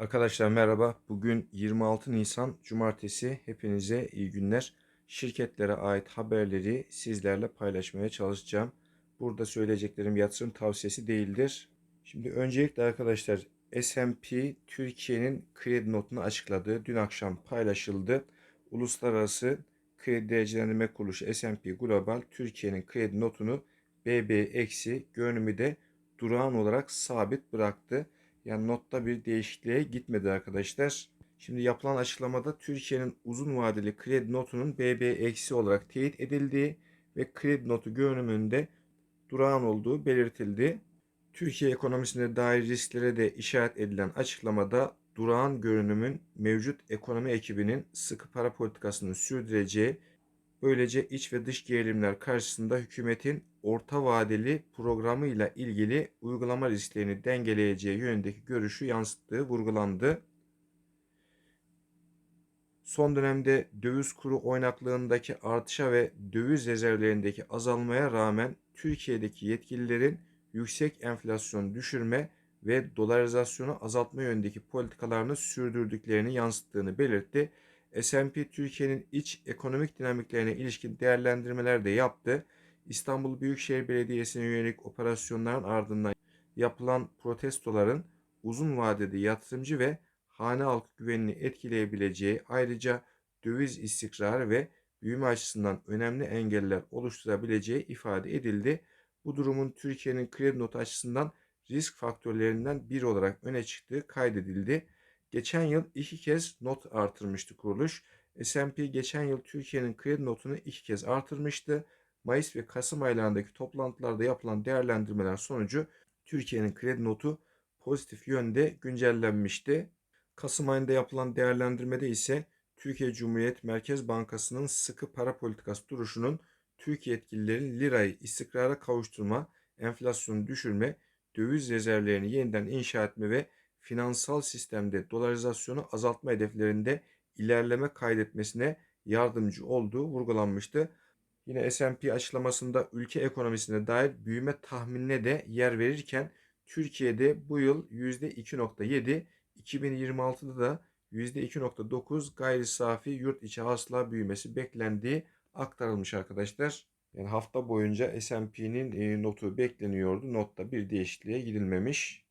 Arkadaşlar merhaba. Bugün 26 Nisan Cumartesi. Hepinize iyi günler. Şirketlere ait haberleri sizlerle paylaşmaya çalışacağım. Burada söyleyeceklerim yatırım tavsiyesi değildir. Şimdi öncelikle arkadaşlar S&P Türkiye'nin kredi notunu açıkladı. Dün akşam paylaşıldı. Uluslararası Kredi Derecelendirme Kuruluşu S&P Global Türkiye'nin kredi notunu BB görünümü de durağan olarak sabit bıraktı. Yani notta bir değişikliğe gitmedi arkadaşlar. Şimdi yapılan açıklamada Türkiye'nin uzun vadeli kredi notunun BB eksi olarak teyit edildiği ve kredi notu görünümünde durağan olduğu belirtildi. Türkiye ekonomisine dair risklere de işaret edilen açıklamada durağan görünümün mevcut ekonomi ekibinin sıkı para politikasını sürdüreceği, böylece iç ve dış gerilimler karşısında hükümetin orta vadeli programıyla ilgili uygulama risklerini dengeleyeceği yönündeki görüşü yansıttığı vurgulandı. Son dönemde döviz kuru oynaklığındaki artışa ve döviz rezervlerindeki azalmaya rağmen Türkiye'deki yetkililerin yüksek enflasyonu düşürme ve dolarizasyonu azaltma yönündeki politikalarını sürdürdüklerini yansıttığını belirtti. S&P Türkiye'nin iç ekonomik dinamiklerine ilişkin değerlendirmeler de yaptı. İstanbul Büyükşehir Belediyesi'ne yönelik operasyonların ardından yapılan protestoların uzun vadede yatırımcı ve hane halkı güvenini etkileyebileceği ayrıca döviz istikrarı ve büyüme açısından önemli engeller oluşturabileceği ifade edildi. Bu durumun Türkiye'nin kredi notu açısından risk faktörlerinden biri olarak öne çıktığı kaydedildi. Geçen yıl iki kez not artırmıştı kuruluş. S&P geçen yıl Türkiye'nin kredi notunu iki kez artırmıştı. Mayıs ve Kasım aylarındaki toplantılarda yapılan değerlendirmeler sonucu Türkiye'nin kredi notu pozitif yönde güncellenmişti. Kasım ayında yapılan değerlendirmede ise Türkiye Cumhuriyet Merkez Bankası'nın sıkı para politikası duruşunun Türkiye yetkililerin lirayı istikrara kavuşturma, enflasyonu düşürme, döviz rezervlerini yeniden inşa etme ve finansal sistemde dolarizasyonu azaltma hedeflerinde ilerleme kaydetmesine yardımcı olduğu vurgulanmıştı. Yine S&P açıklamasında ülke ekonomisine dair büyüme tahminine de yer verirken Türkiye'de bu yıl %2.7, 2026'da da %2.9 gayri safi yurt içi hasıla büyümesi beklendiği aktarılmış arkadaşlar. Yani hafta boyunca S&P'nin e, notu bekleniyordu. Notta bir değişikliğe gidilmemiş.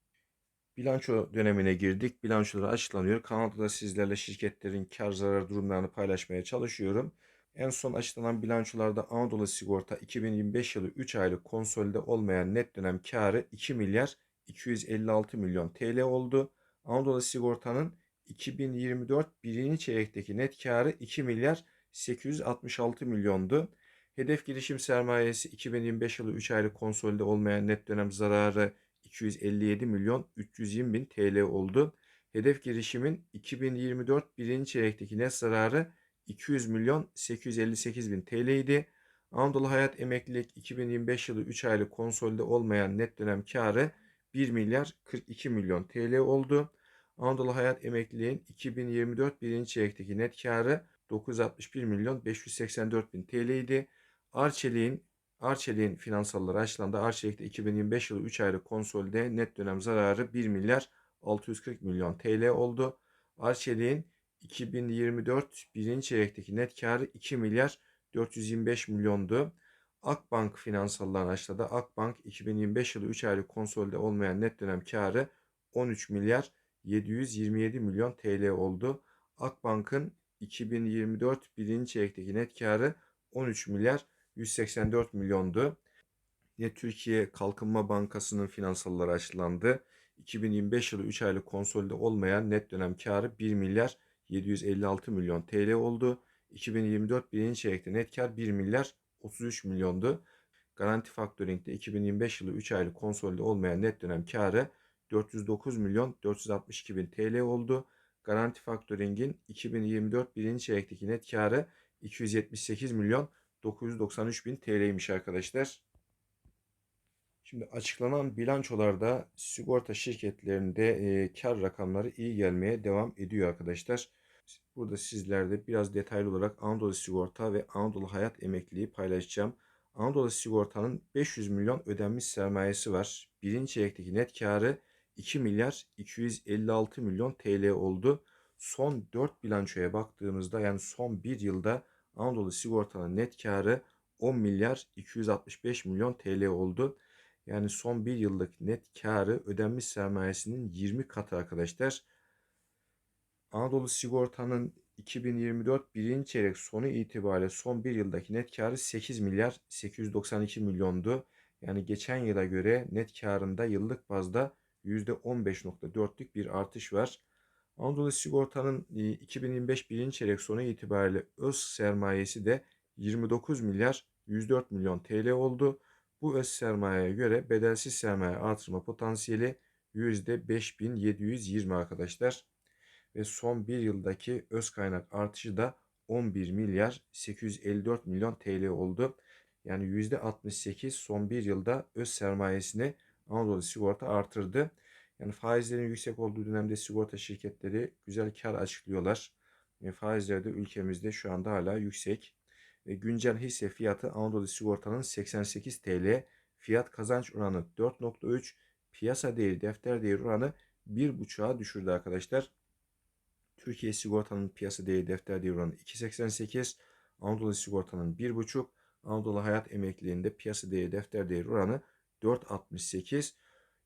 Bilanço dönemine girdik. Bilançolar açıklanıyor. Kanalda da sizlerle şirketlerin kar zarar durumlarını paylaşmaya çalışıyorum. En son açıklanan bilançolarda Anadolu Sigorta 2025 yılı 3 aylık konsolide olmayan net dönem karı 2 milyar 256 milyon TL oldu. Anadolu Sigorta'nın 2024 birinci çeyrekteki net karı 2 milyar 866 milyondu. Hedef girişim sermayesi 2025 yılı 3 aylık konsolide olmayan net dönem zararı 257 milyon 320 bin TL oldu. Hedef girişimin 2024 birinci çeyrekteki net zararı 200 milyon 858 bin TL idi. Anadolu Hayat Emeklilik 2025 yılı 3 aylık konsolide olmayan net dönem karı 1 milyar 42 milyon TL oldu. Anadolu Hayat Emekliliğin 2024 birinci çeyrekteki net karı 961 milyon 584 bin TL idi. Arçelik'in Arçelik'in finansalları açıklandı. Arçelik'te 2025 yılı 3 aylık konsolide net dönem zararı 1 milyar 640 milyon TL oldu. Arçelik'in 2024 birinci çeyrekteki net karı 2 milyar 425 milyondu. Akbank finansallarını açıkladı. Akbank 2025 yılı 3 aylık konsolide olmayan net dönem karı 13 milyar 727 milyon TL oldu. Akbank'ın 2024 birinci çeyrekteki net karı 13 milyar 184 milyondu. Yine Türkiye Kalkınma Bankası'nın finansalları açıklandı. 2025 yılı 3 aylık konsolide olmayan net dönem karı 1 milyar 756 milyon TL oldu. 2024 birinci çeyrekte net kar 1 milyar 33 milyondu. Garanti Faktöring'de 2025 yılı 3 aylık konsolide olmayan net dönem karı 409 milyon 462 bin TL oldu. Garanti Faktöring'in 2024 birinci çeyrekteki net karı 278 milyon 993 bin TL'ymiş arkadaşlar. Şimdi açıklanan bilançolarda sigorta şirketlerinde e, kar rakamları iyi gelmeye devam ediyor arkadaşlar. Burada sizlerde biraz detaylı olarak Anadolu Sigorta ve Anadolu Hayat Emekliliği paylaşacağım. Anadolu Sigorta'nın 500 milyon ödenmiş sermayesi var. Birinci çeyrekteki net karı 2 milyar 256 milyon TL oldu. Son 4 bilançoya baktığımızda yani son 1 yılda Anadolu Sigorta'nın net karı 10 milyar 265 milyon TL oldu. Yani son 1 yıllık net karı ödenmiş sermayesinin 20 katı arkadaşlar. Anadolu Sigorta'nın 2024 birinci çeyrek sonu itibariyle son bir yıldaki net karı 8 milyar 892 milyondu. Yani geçen yıla göre net karında yıllık bazda %15.4'lük bir artış var. Anadolu Sigorta'nın 2025 e, birinci çeyrek sonu itibariyle öz sermayesi de 29 milyar 104 milyon TL oldu. Bu öz sermayeye göre bedelsiz sermaye artırma potansiyeli %5720 arkadaşlar ve son bir yıldaki öz kaynak artışı da 11 milyar 854 milyon TL oldu. Yani %68 son bir yılda öz sermayesini Anadolu Sigorta artırdı. Yani faizlerin yüksek olduğu dönemde sigorta şirketleri güzel kar açıklıyorlar. E, faizler de ülkemizde şu anda hala yüksek. E, güncel hisse fiyatı Anadolu Sigorta'nın 88 TL, fiyat kazanç oranı 4.3, piyasa değeri defter değeri oranı 1.5'a düşürdü arkadaşlar. Türkiye Sigorta'nın piyasa değeri defter değeri oranı 2.88. Anadolu Sigorta'nın 1.5. Anadolu Hayat Emekliliğinde piyasa değeri defter değeri oranı 4.68.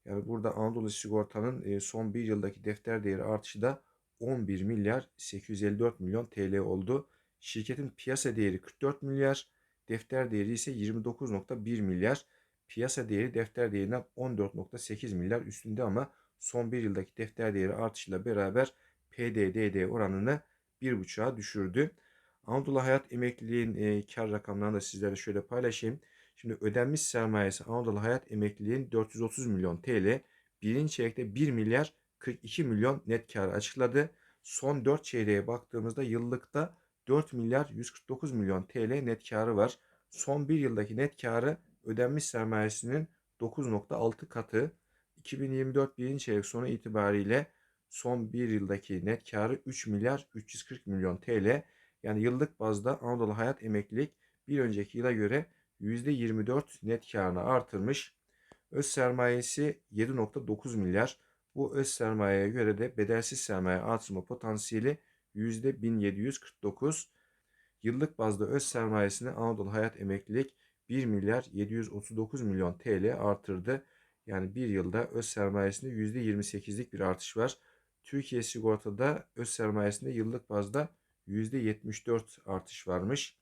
Yani burada Anadolu Sigorta'nın e, son bir yıldaki defter değeri artışı da 11 milyar 854 milyon TL oldu. Şirketin piyasa değeri 44 milyar, defter değeri ise 29.1 milyar. Piyasa değeri defter değerinden 14.8 milyar üstünde ama son bir yıldaki defter değeri artışıyla beraber PDDD oranını 1.5'a düşürdü. Anadolu Hayat Emekliliğin e, kar rakamlarını da sizlere şöyle paylaşayım. Şimdi ödenmiş sermayesi Anadolu Hayat Emekliliğin 430 milyon TL. Birinci çeyrekte 1 milyar 42 milyon net kar açıkladı. Son 4 çeyreğe baktığımızda yıllıkta 4 milyar 149 milyon TL net karı var. Son bir yıldaki net karı ödenmiş sermayesinin 9.6 katı. 2024 birinci çeyrek sonu itibariyle son bir yıldaki net karı 3 milyar 340 milyon TL. Yani yıllık bazda Anadolu Hayat Emeklilik bir önceki yıla göre %24 net karını artırmış. Öz sermayesi 7.9 milyar. Bu öz sermayeye göre de bedelsiz sermaye artırma potansiyeli %1749. Yıllık bazda öz sermayesini Anadolu Hayat Emeklilik 1 milyar 739 milyon TL artırdı. Yani bir yılda öz sermayesinde %28'lik bir artış var. Türkiye Sigorta'da öz sermayesinde yıllık bazda %74 artış varmış.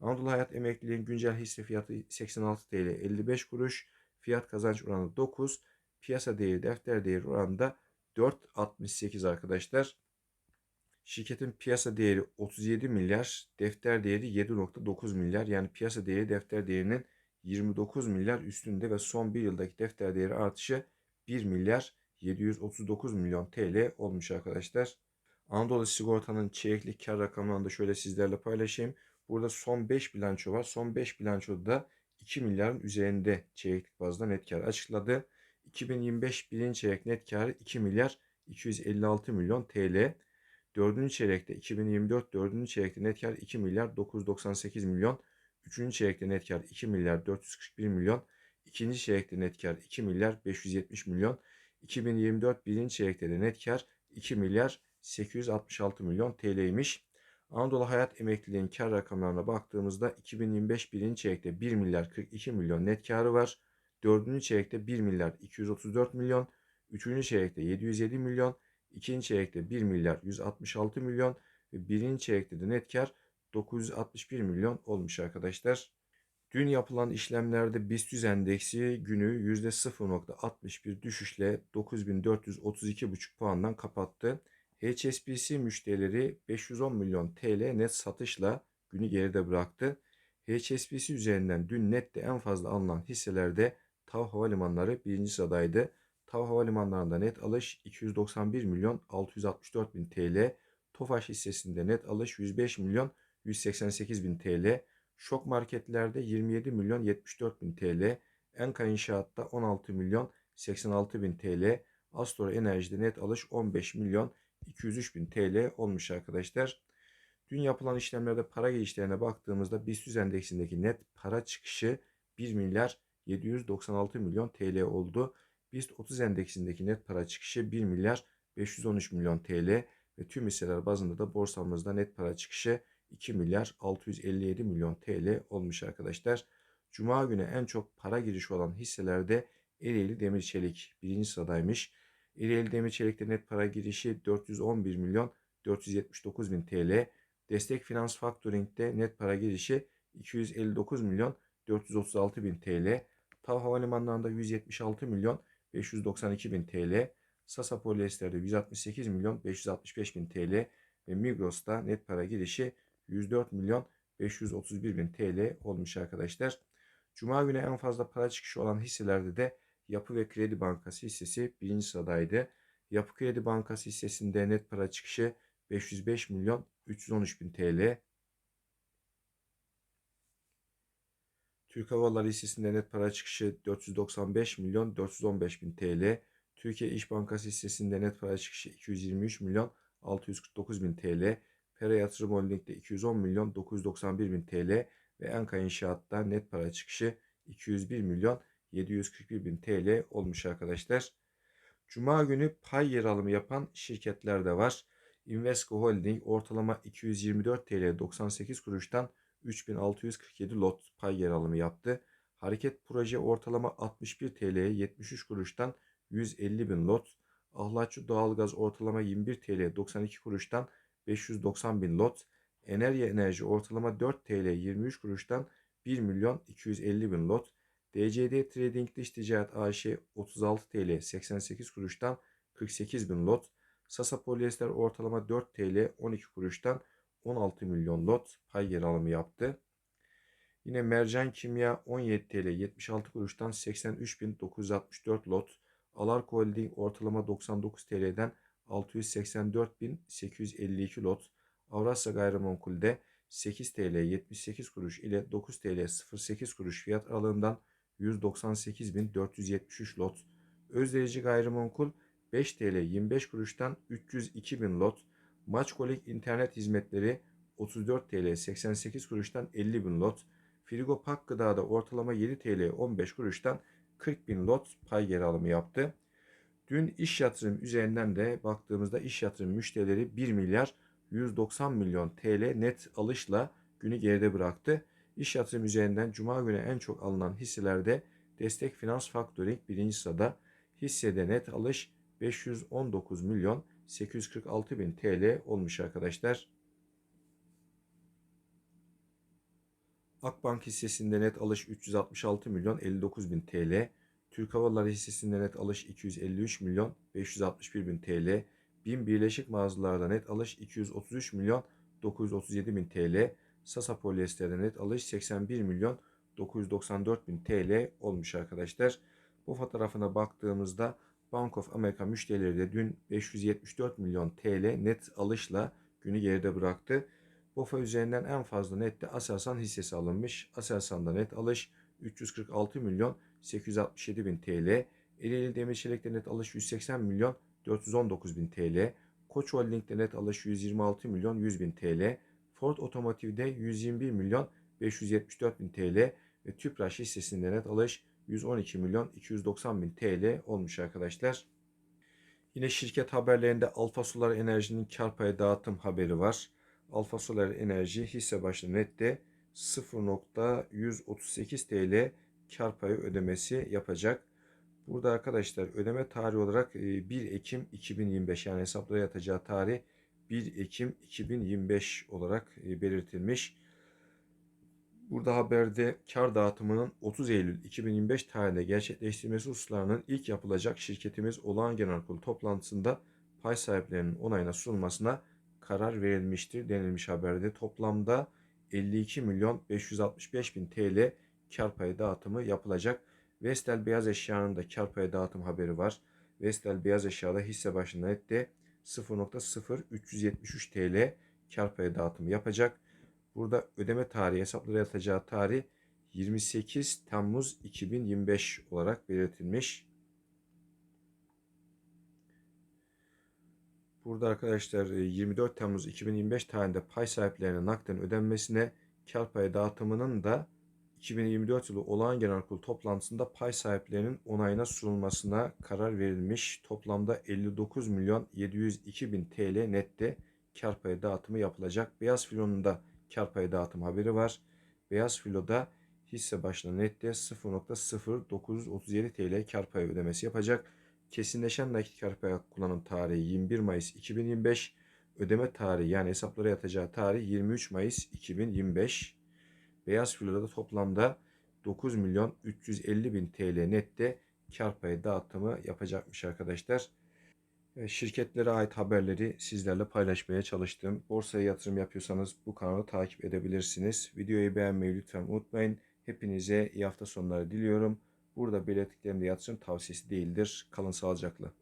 Anadolu Hayat Emekliliğin güncel hisse fiyatı 86 TL 55 kuruş. Fiyat kazanç oranı 9. Piyasa değeri defter değeri oranında 4.68 arkadaşlar. Şirketin piyasa değeri 37 milyar, defter değeri 7.9 milyar. Yani piyasa değeri defter değerinin 29 milyar üstünde ve son bir yıldaki defter değeri artışı 1 milyar 739 milyon TL olmuş arkadaşlar. Anadolu Sigorta'nın çeyreklik kar rakamlarını da şöyle sizlerle paylaşayım. Burada son 5 bilanço var. Son 5 bilançoda da 2 milyarın üzerinde çeyreklik bazda net kar açıkladı. 2025 birinci çeyrek net karı 2 milyar 256 milyon TL. Dördüncü çeyrekte 2024 dördüncü çeyrekte net kar 2 milyar 998 milyon. Üçüncü çeyrekte net kar 2 milyar 441 milyon. İkinci çeyrekte net kar 2 milyar 570 milyon. 2024 birinci çeyrekte de net kar 2 milyar 866 milyon TL'ymiş. Anadolu Hayat Emekliliğin kar rakamlarına baktığımızda 2025 birinci çeyrekte 1 milyar 42 milyon net karı var. Dördüncü çeyrekte 1 milyar 234 milyon. Üçüncü çeyrekte 707 milyon. ikinci çeyrekte 1 milyar 166 milyon. Ve birinci çeyrekte de net kar 961 milyon olmuş arkadaşlar. Dün yapılan işlemlerde BIST endeksi günü %0.61 düşüşle 9432,5 puandan kapattı. HSBC müşterileri 510 milyon TL net satışla günü geride bıraktı. HSBC üzerinden dün nette en fazla alınan hisselerde TAV Havalimanları birinci sıradaydı. TAV Havalimanlarında net alış 291 milyon 664 bin TL. TOFAŞ hissesinde net alış 105 milyon 188 bin TL. Şok marketlerde 27 milyon 74 bin TL. Enka İnşaat'ta 16 milyon 86 bin TL. Astor Enerji'de net alış 15 milyon 203 bin TL olmuş arkadaşlar. Dün yapılan işlemlerde para girişlerine baktığımızda BIST endeksindeki net para çıkışı 1 milyar 796 milyon TL oldu. BIST 30 endeksindeki net para çıkışı 1 milyar 513 milyon TL ve tüm hisseler bazında da borsamızda net para çıkışı 2 milyar 657 milyon TL olmuş arkadaşlar. Cuma günü en çok para girişi olan hisselerde Ereğli Demir Çelik birinci sıradaymış. Ereğli Demir Çelik'te net para girişi 411 milyon 479 bin TL. Destek Finans Factoring'de net para girişi 259 milyon 436 bin TL. TAV Havalimanları'nda 176 milyon 592 bin TL. Sasa Polyester'de 168 milyon 565 bin TL ve Migros'ta net para girişi 104 milyon 531 bin TL olmuş arkadaşlar. Cuma günü en fazla para çıkışı olan hisselerde de Yapı ve Kredi Bankası hissesi birinci sıradaydı. Yapı Kredi Bankası hissesinde net para çıkışı 505 milyon 313 bin TL. Türk Hava hissesinde net para çıkışı 495 milyon 415 bin TL. Türkiye İş Bankası hissesinde net para çıkışı 223 milyon 649 bin TL. Pera Yatırım Holding'de 210 milyon 991 bin TL ve Enka İnşaat'ta net para çıkışı 201 milyon 741 bin TL olmuş arkadaşlar. Cuma günü pay yer alımı yapan şirketler de var. Invesco Holding ortalama 224 TL 98 kuruştan 3647 lot pay yer alımı yaptı. Hareket proje ortalama 61 TL'ye 73 kuruştan 150 bin lot. Ahlatçı doğalgaz ortalama 21 TL 92 kuruştan 590 bin lot. Enerji enerji ortalama 4 TL 23 kuruştan 1 milyon 250 bin lot. DCD Trading Dış Ticaret AŞ 36 TL 88 kuruştan 48 bin lot. Sasa Polyester ortalama 4 TL 12 kuruştan 16 milyon lot pay yer alımı yaptı. Yine Mercan Kimya 17 TL 76 kuruştan 83.964 lot. Alarko Holding ortalama 99 TL'den 684.852 lot. Avrasya Gayrimenkul'de 8 TL 78 kuruş ile 9 TL 08 kuruş fiyat aralığından 198.473 lot. Özderici Gayrimenkul 5 TL 25 kuruştan 302 bin lot. Maçkolik internet hizmetleri 34 TL 88 kuruştan 50 bin lot. Frigo Pak Gıda'da ortalama 7 TL 15 kuruştan 40 bin lot pay geri alımı yaptı. Dün iş yatırım üzerinden de baktığımızda iş yatırım müşterileri 1 milyar 190 milyon TL net alışla günü geride bıraktı. İş yatırım üzerinden Cuma günü en çok alınan hisselerde Destek Finans Factoring birinci sırada hissede net alış 519 milyon 846 bin TL olmuş arkadaşlar. Akbank hissesinde net alış 366 milyon 59 bin TL. Türk Hava Yolları hissesinde net alış 253 milyon 561 bin TL. BİM Birleşik Mağazalarda net alış 233 milyon 937 bin TL. Sasa Polyester'de net alış 81 milyon 994 bin TL olmuş arkadaşlar. Bu fotoğrafına baktığımızda Bank of America müşterileri de dün 574 milyon TL net alışla günü geride bıraktı. BOFA üzerinden en fazla nette Aselsan hissesi alınmış. Aselsan'da net alış 346 milyon 867 bin TL. Ereğli Demir Çelik'te net alış 180 milyon 419 bin TL. Koç Holding'de net alış 126 milyon 100 bin TL. Ford Otomotiv'de 121 milyon 574 bin TL ve Tüpraş hissesinde net alış 112 milyon 290 bin TL olmuş arkadaşlar. Yine şirket haberlerinde Alfa Solar Enerji'nin kar payı dağıtım haberi var. Alfa Solar Enerji hisse başına nette 0.138 TL kar payı ödemesi yapacak. Burada arkadaşlar ödeme tarihi olarak 1 Ekim 2025 yani hesaplara yatacağı tarih 1 Ekim 2025 olarak belirtilmiş. Burada haberde kar dağıtımının 30 Eylül 2025 tarihinde gerçekleştirmesi hususlarının ilk yapılacak şirketimiz olağan genel kurulu toplantısında pay sahiplerinin onayına sunulmasına karar verilmiştir denilmiş haberde. Toplamda 52 milyon 565 bin TL kar payı dağıtımı yapılacak. Vestel Beyaz Eşya'nın da kar payı dağıtım haberi var. Vestel Beyaz Eşya'da hisse başına nette 0.0373 TL kar payı dağıtımı yapacak. Burada ödeme tarihi hesaplara yatacağı tarih 28 Temmuz 2025 olarak belirtilmiş. Burada arkadaşlar 24 Temmuz 2025 tarihinde pay sahiplerine nakden ödenmesine kar payı dağıtımının da 2024 yılı olağan genel kurul toplantısında pay sahiplerinin onayına sunulmasına karar verilmiş. Toplamda 59 milyon 702 bin TL nette kar payı dağıtımı yapılacak. Beyaz filonun da kar payı dağıtım haberi var. Beyaz filoda hisse başına nette 0.0937 TL kar payı ödemesi yapacak. Kesinleşen nakit kar payı kullanım tarihi 21 Mayıs 2025. Ödeme tarihi yani hesaplara yatacağı tarih 23 Mayıs 2025. Beyaz filoda da toplamda 9 milyon 350 bin TL nette kar payı dağıtımı yapacakmış arkadaşlar. E, Şirketlere ait haberleri sizlerle paylaşmaya çalıştım. Borsaya yatırım yapıyorsanız bu kanalı takip edebilirsiniz. Videoyu beğenmeyi lütfen unutmayın. Hepinize iyi hafta sonları diliyorum. Burada belirttiklerimde yatırım tavsiyesi değildir. Kalın sağlıcakla.